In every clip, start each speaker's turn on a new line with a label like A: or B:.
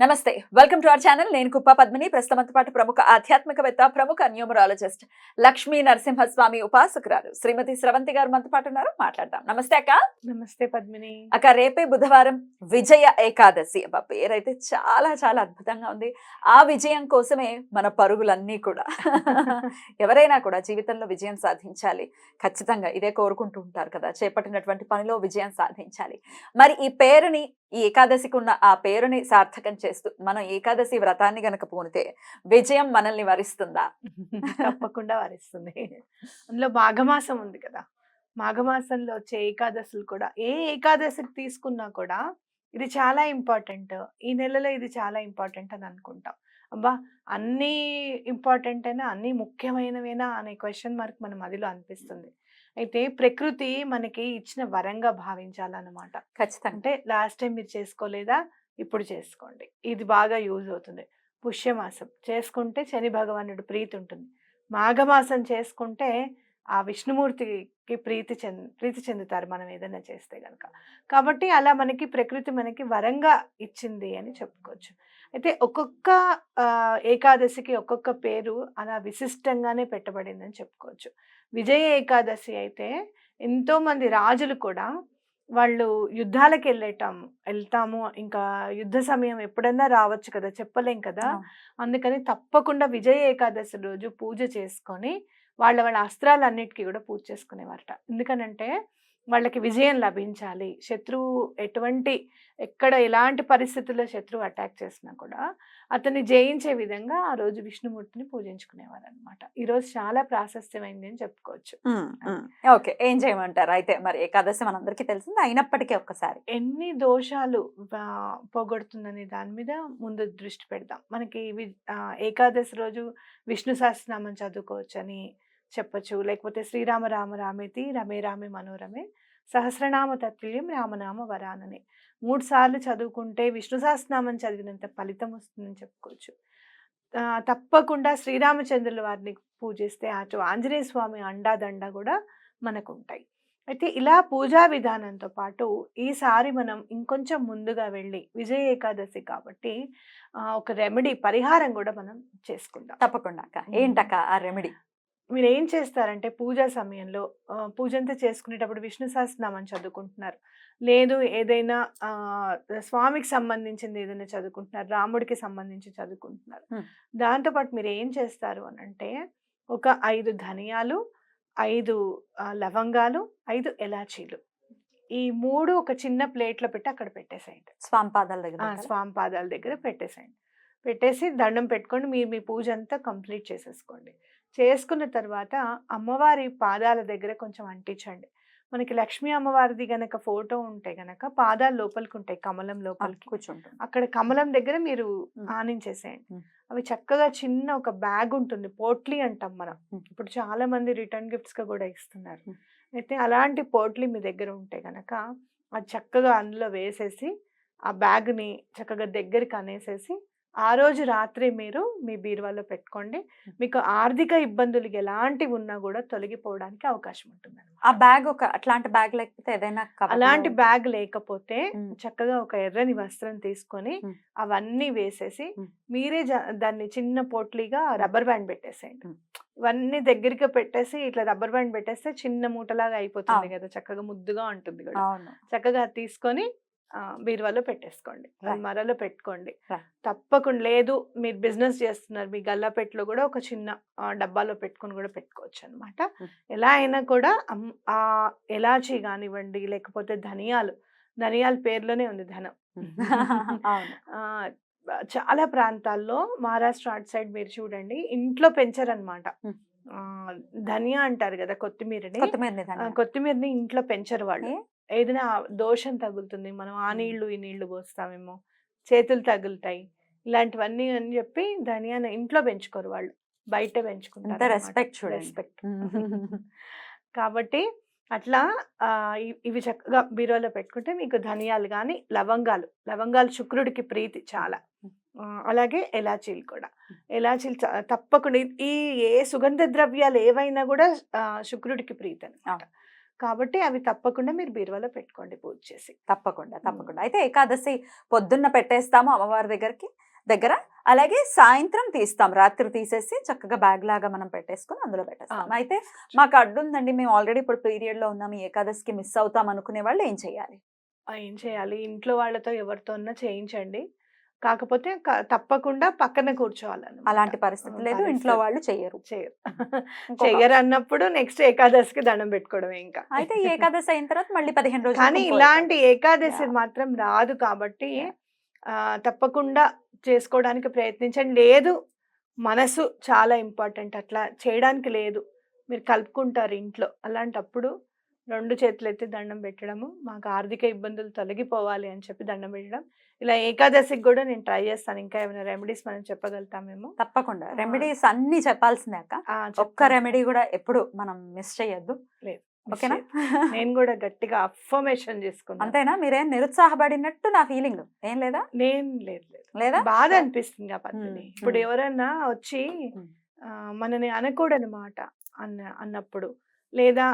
A: నమస్తే welcome to our channel. నేను కుప్ప పద్మిని ప్రస్తుతంతో పాటు ప్రముఖ ఆధ్యాత్మికవేత్త ప్రముఖ న్యూమరాలజిస్ట్ లక్ష్మీ నరసింహస్వామి ఉపాసకురాలు శ్రీమతి స్రవంతి గారు మనతో పాటు ఉన్నారు. మాట్లాడదాం. నమస్తే అక్క.
B: నమస్తే పద్మిని.
A: అక్క రేపే బుధవారం విజయ ఏకాదశి. అబ్బా పేరైతే చాలా చాలా అద్భుతంగా ఉంది. ఆ విజయం కోసమే మన పరుగులన్నీ కూడా. ఎవరైనా కూడా జీవితంలో విజయం సాధించాలి. ఖచ్చితంగా ఇదే కోరుకుంటూ ఉంటారు కదా. చేపట్టినటువంటి పనిలో విజయం సాధించాలి. మరి ఈ పేరుని ఈ ఏకాదశికి ఉన్న ఆ పేరుని సార్థకం చేస్తూ మనం ఏకాదశి వ్రతాన్ని గనక పూనితే విజయం మనల్ని వరిస్తుందా?
B: తప్పకుండా వరిస్తుంది. అందులో మాఘమాసం ఉంది కదా. మాఘమాసంలో వచ్చే ఏకాదశులు కూడా ఏ ఏకాదశికి తీసుకున్నా కూడా ఇది చాలా ఇంపార్టెంట్. ఈ నెలలో ఇది చాలా ఇంపార్టెంట్ అని అనుకుంటాం. అబ్బా! అన్నీ ఇంపార్టెంట్ అయినా అన్నీ ముఖ్యమైనవేనా అనే క్వశ్చన్ మార్క్ మన మదిలో అనిపిస్తుంది. అయితే ప్రకృతి మనకి ఇచ్చిన వరంగా భావించాలన్నమాట.
A: ఖచ్చితంగా.
B: అంటే లాస్ట్ టైం మీరు చేసుకోలేదా? ఇప్పుడు చేసుకోండి. ఇది బాగా యూజ్ అవుతుంది. పుష్యమాసం చేసుకుంటే శని భగవానుడు ప్రీతి ఉంటుంది. మాఘమాసం చేసుకుంటే ఆ విష్ణుమూర్తికి ప్రీతి చెంది ప్రీతి చెందుతారు మనం ఏదైనా చేస్తే కనుక కాబట్టి అలా మనకి ప్రకృతి మనకి వరంగా ఇచ్చింది అని చెప్పుకోవచ్చు. అయితే ఒక్కొక్క ఏకాదశికి ఒక్కొక్క పేరు అలా విశిష్టంగానే పెట్టబడిందని చెప్పుకోవచ్చు. విజయ ఏకాదశి అయితే ఎంతోమంది రాజులు కూడా వాళ్ళు యుద్ధాలకు వెళ్ళేటాం వెళ్తాము. ఇంకా యుద్ధ సమయం ఎప్పుడైనా రావచ్చు కదా చెప్పలేం కదా. అందుకని తప్పకుండా విజయ ఏకాదశి రోజు పూజ చేసుకొని వాళ్ళ వాళ్ళ అస్త్రాలన్నిటికీ కూడా పూజ చేసుకునేవారట. ఎందుకనంటే వాళ్ళకి విజయం లభించాలి. శత్రువు ఎటువంటి ఎక్కడ ఎలాంటి పరిస్థితుల్లో శత్రువు అటాక్ చేసినా కూడా అతన్ని జయించే విధంగా ఆ రోజు విష్ణుమూర్తిని పూజించుకునేవారు అనమాట ఈరోజు చాలా ప్రాశస్త్యమైంది అని చెప్పుకోవచ్చు.
A: ఓకే. ఏం చేయమంటారు? అయితే మరి ఏకాదశి మనందరికీ తెలిసింది. అయినప్పటికీ ఒక్కసారి.
B: ఎన్ని దోషాలు పోగొడుతుందనే దాని మీద ముందు దృష్టి పెడదాం. మనకి ఏకాదశి రోజు విష్ణు సహస్రనామం చదువుకోవచ్చు అని చెప్పచ్చు. లేకపోతే శ్రీరామ రామ రామేతి రమే రామే మనోరమే సహస్రనామ తత్తుల్యం రామనామ వరానని. మూడు సార్లు చదువుకుంటే విష్ణు సహస్రనామం చదివినంత ఫలితం వస్తుందని చెప్పుకోవచ్చు. తప్పకుండా శ్రీరామచంద్రుల వారిని పూజిస్తే అటు ఆంజనేయ స్వామి అండాదండ కూడా మనకు ఉంటాయి అయితే ఇలా పూజా విధానంతో పాటు ఈసారి మనం ఇంకొంచెం ముందుగా వెళ్ళి విజయ ఏకాదశి కాబట్టి ఒక రెమెడీ పరిహారం కూడా మనం చేసుకుందాం.
A: తప్పకుండా అక్క. ఏంటక్క ఆ రెమెడీ?
B: మీరు ఏం చేస్తారంటే పూజా సమయంలో ఆ, పూజ అంతా చేసుకునేటప్పుడు విష్ణు సహస్రనామం చదువుకుంటున్నారు. లేదు ఏదైనా స్వామికి సంబంధించింది ఏదైనా చదువుకుంటున్నారు రాముడికి సంబంధించి చదువుకుంటున్నారు. దాంతోపాటు మీరు ఏం చేస్తారు అని అంటే ఒక ఐదు ధనియాలు ఐదు లవంగాలు ఐదు ఎలాచీలు. ఈ మూడు ఒక చిన్న ప్లేట్లో పెట్టి అక్కడ పెట్టేసేయండి.
A: స్వామి పాదాల దగ్గర
B: ఆ,
A: పెట్టాలా?
B: స్వామి పాదాల దగ్గర పెట్టేసేయండి. పెట్టేసి దండం పెట్టుకొని మీరు మీ పూజ అంతా కంప్లీట్ చేసేసుకోండి. చేసుకున్న తర్వాత అమ్మవారి పాదాల దగ్గర కొంచెం అంటించండి మనకి లక్ష్మీ అమ్మవారిది గనక ఫోటో ఉంటే గనక పాదాలు లోపలికి ఉంటాయి కమలం లోపలికి
A: కూర్చుంటుంది
B: అక్కడ కమలం దగ్గర మీరు. ఆనించేసేయండి. అవి చక్కగా చిన్న ఒక బ్యాగ్ ఉంటుంది పోట్లీ అంటాం మనం. ఇప్పుడు చాలా మంది రిటర్న్ గిఫ్ట్స్గా కూడా ఇస్తున్నారు. అయితే అలాంటి పోట్లీ మీ దగ్గర ఉంటే గనక అది చక్కగా అందులో వేసేసి ఆ బ్యాగ్ని చక్కగా దగ్గరికి అనేసేసి ఆ రోజు రాత్రి మీరు మీ బీరువాలో పెట్టుకోండి మీకు ఆర్థిక ఇబ్బందులు ఎలాంటివి ఉన్నా కూడా తొలగిపోవడానికి అవకాశం ఉంటుంది
A: ఆ బ్యాగ్ ఒక అట్లాంటి బ్యాగ్ లేకపోతే ఏదైనా
B: అలాంటి బ్యాగ్ లేకపోతే. చక్కగా ఒక ఎర్రని వస్త్రం తీసుకొని. అవన్నీ వేసేసి. మీరే దాన్ని చిన్న పోట్లీగా రబ్బర్ బ్యాండ్ పెట్టేసేయండి. ఇవన్నీ దగ్గరికి పెట్టేసి ఇట్లా రబ్బర్ బ్యాండ్ పెట్టేస్తే చిన్న మూటలాగా అయిపోతుంది. కదా చక్కగా ముద్దుగా ఉంటుంది కూడా చక్కగా తీసుకొని బీరువాలో పెట్టేసుకోండి
A: Right.
B: మరలో పెట్టుకోండి. తప్పకుండా లేదు మీరు బిజినెస్ చేస్తున్నారు మీ గల్లాపెట్టులో కూడా ఒక చిన్న డబ్బాలో పెట్టుకొని కూడా పెట్టుకోవచ్చు అనమాట. ఎలా అయినా కూడా ఆ ఎలాచీ కానివ్వండి లేకపోతే ధనియాలు ధనియాల పేర్లోనే ఉంది ధనం చాలా ప్రాంతాల్లో మహారాష్ట్ర అటు సైడ్ మీరు చూడండి ఇంట్లో పెంచరనమాట. ధనియా అంటారు కదా కొత్తిమీరని. కొత్తిమీరని ఇంట్లో పెంచరు వాళ్ళు? ఏదైనా దోషం తగులుతుంది. మనం ఆ నీళ్ళు ఈ నీళ్ళు పోస్తామేమో చేతులు తగులుతాయి. ఇలాంటివన్నీ అని చెప్పి ధనియాని ఇంట్లో పెంచుకోరు వాళ్ళు. బయట పెంచుకుంటారు
A: చూడండి.
B: రెస్పెక్ట్. కాబట్టి అట్లా ఇవి చక్కగా బీరోలో పెట్టుకుంటే మీకు ధనియాలు కానీ లవంగాలు లవంగాలు శుక్రుడికి ప్రీతి చాలా. అలాగే ఎలాచీలు కూడా. ఎలాచీలు తప్పకుండా ఈ- ఏ సుగంధ ద్రవ్యాలు ఏవైనా కూడా శుక్రుడికి ప్రీతి అనమాట కాబట్టి అవి తప్పకుండా మీరు బీరువాలో పెట్టుకోండి పూజ చేసి.
A: తప్పకుండా తప్పకుండా. అయితే ఏకాదశి పొద్దున్న పెట్టేస్తాము అమ్మవారి దగ్గరికి దగ్గర. అలాగే సాయంత్రం తీస్తాం. రాత్రి తీసేసి చక్కగా బ్యాగ్ లాగా మనం పెట్టేసుకొని అందులో పెట్టేస్తాం. అయితే మాకు అడ్డుందండి. మేము ఆల్రెడీ ఇప్పుడు పీరియడ్లో ఉన్నాం ఏకాదశికి మిస్ అవుతాం అనుకునే వాళ్ళు ఏం చేయాలి?
B: ఏం చేయాలి? ఇంట్లో వాళ్ళతో ఎవరితో ఉన్నా చేయించండి. కాకపోతే తప్పకుండా పక్కన కూర్చోవాలన్నమాట.
A: అలాంటి పరిస్థితి లేదు. ఇంట్లో వాళ్ళు చెయ్యరు
B: చేయరు.
A: ఇంకొక-
B: చెయ్యరు అన్నప్పుడు నెక్స్ట్ ఏకాదశికి దండం పెట్టుకోవడమే ఇంకా.
A: అయితే ఏకాదశి అయిన తర్వాత మళ్ళీ పదిహేను రోజులు
B: కానీ ఇలాంటి ఏకాదశి. మాత్రం రాదు కాబట్టి తప్పకుండా చేసుకోవడానికి ప్రయత్నించండి. లేదు మనసు చాలా ఇంపార్టెంట్. అట్లా చేయడానికి లేదు. మీరు కలుపుకుంటారు ఇంట్లో. అలాంటప్పుడు రెండు చేతులు ఎత్తి దండం పెట్టడము మాకు ఆర్థిక ఇబ్బందులు తొలగిపోవాలి అని చెప్పి దండం పెట్టడం. ఇలా ఏకాదశికి కూడా నేను ట్రై చేస్తాను. ఇంకా ఏమైనా రెమెడీస్ మనం చెప్పగలుగుతామేమో
A: తప్పకుండా. రెమెడీస్ అన్ని చెప్పాల్సిందే అక్క. ఒక్క. రెమెడీ కూడా ఎప్పుడు మనం మిస్ చేయొద్దు. ఓకేనా.
B: నేను కూడా గట్టిగా అఫర్మేషన్ చేసుకున్నాను
A: అంతేనా? మీరేం నిరుత్సాహపడినట్టు నా ఫీలింగ్. ఏం లేదా?
B: నేను లేదు లేదు. బాధ అనిపిస్తుంది ఆ పద్ధతి. ఇప్పుడు
A: మ్మ్.
B: ఎవరన్నా వచ్చి మనని అనకూడని మాట అన్న అన్నప్పుడు లేదా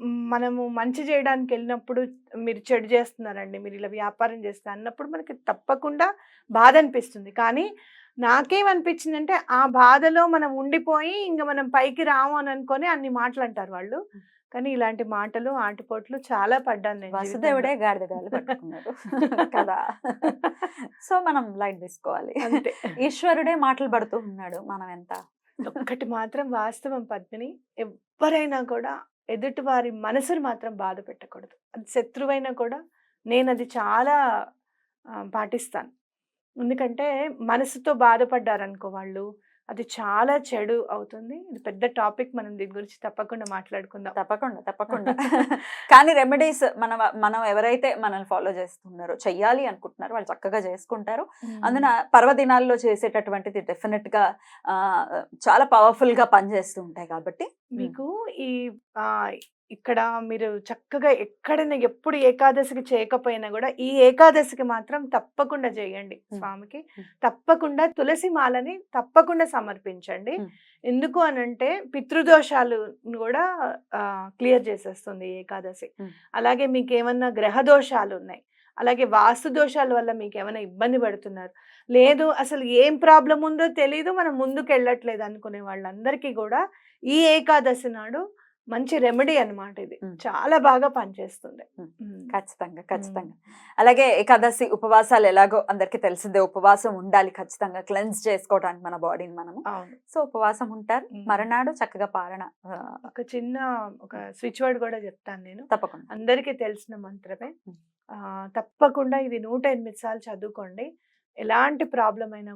B: మనము మంచి చేయడానికి వెళ్ళినప్పుడు మీరు చెడు చేస్తున్నారండి మీరు ఇలా వ్యాపారం చేస్తారు అన్నప్పుడు మనకి తప్పకుండా బాధ అనిపిస్తుంది. కానీ నాకేమనిపించిందంటే ఆ బాధలో మనం ఉండిపోయి ఇంకా మనం పైకి రాము అని అనుకొని అన్ని మాటలు అంటారు వాళ్ళు కానీ ఇలాంటి మాటలు ఆటిపోట్లు చాలా పడ్డాను నేను
A: వసుదేవుడే
B: జీవితంలో.
A: గాడిద గాలి పట్టుకున్నాడు. కదా. సో మనం లైట్ తీసుకోవాలి.
B: అంతే.
A: ఈశ్వరుడే మాటలు పడుతూ ఉన్నాడు మనం ఎంత
B: ఒక్కటి మాత్రం వాస్తవం పద్మిని. ఎవరైనా కూడా ఎదుటివారి మనసును మాత్రం బాధ పెట్టకూడదు. అది శత్రువైనా కూడా నేను అది చాలా పాటిస్తాను. ఎందుకంటే మనసుతో బాధపడ్డారనుకో వాళ్ళు అది చాలా చెడు అవుతుంది. ఇది పెద్ద టాపిక్ మనం దీని గురించి తప్పకుండా మాట్లాడుకుందాం.
A: తప్పకుండా తప్పకుండా. కానీ రెమెడీస్ మన మనం ఎవరైతే మనల్ని ఫాలో చేస్తున్నారో చెయ్యాలి అనుకుంటున్నారో వాళ్ళు చక్కగా చేసుకుంటారు. అందున పర్వదినాల్లో చేసేటటువంటిది డెఫినెట్గా చాలా పవర్ఫుల్గా పనిచేస్తూ ఉంటాయి కాబట్టి.
B: మీకు ఈ ఇక్కడ మీరు చక్కగా ఎక్కడైనా ఎప్పుడు ఏకాదశికి చేయకపోయినా కూడా ఈ ఏకాదశికి మాత్రం తప్పకుండా చేయండి. స్వామికి. తప్పకుండా తులసి మాలని తప్పకుండా సమర్పించండి. ఎందుకు అనంటే పితృదోషాలు కూడా క్లియర్ చేసేస్తుంది ఏకాదశి. అలాగే మీకు ఏమన్నా గ్రహ దోషాలు ఉన్నాయి అలాగే వాస్తు దోషాల వల్ల మీకు ఏమైనా ఇబ్బంది పడుతున్నారు లేదు అసలు ఏం ప్రాబ్లం ఉందో తెలియదు మనం ముందుకు వెళ్ళట్లేదు అనుకునే వాళ్ళందరికీ కూడా ఈ ఏకాదశి నాడు మంచి రెమెడీ అన్నమాట ఇది. చాలా బాగా పనిచేస్తుంది.
A: ఖచ్చితంగా ఖచ్చితంగా. అలాగే ఏకాదశి ఉపవాసాలు ఎలాగో అందరికీ తెలిసిందే ఉపవాసం ఉండాలి ఖచ్చితంగా క్లెన్స్ చేసుకోవడానికి మన బాడీని మనము. సో ఉపవాసం ఉంటారు. మరునాడు చక్కగా పాలన
B: ఒక చిన్న ఒక స్విచ్ వర్డ్ కూడా చెప్తాను నేను.
A: తప్పకుండా.
B: అందరికీ తెలిసిన మంత్రమే. తప్పకుండా ఇది నూట ఎనిమిది సార్లు చదువుకోండి. ఎలాంటి ప్రాబ్లం అయినా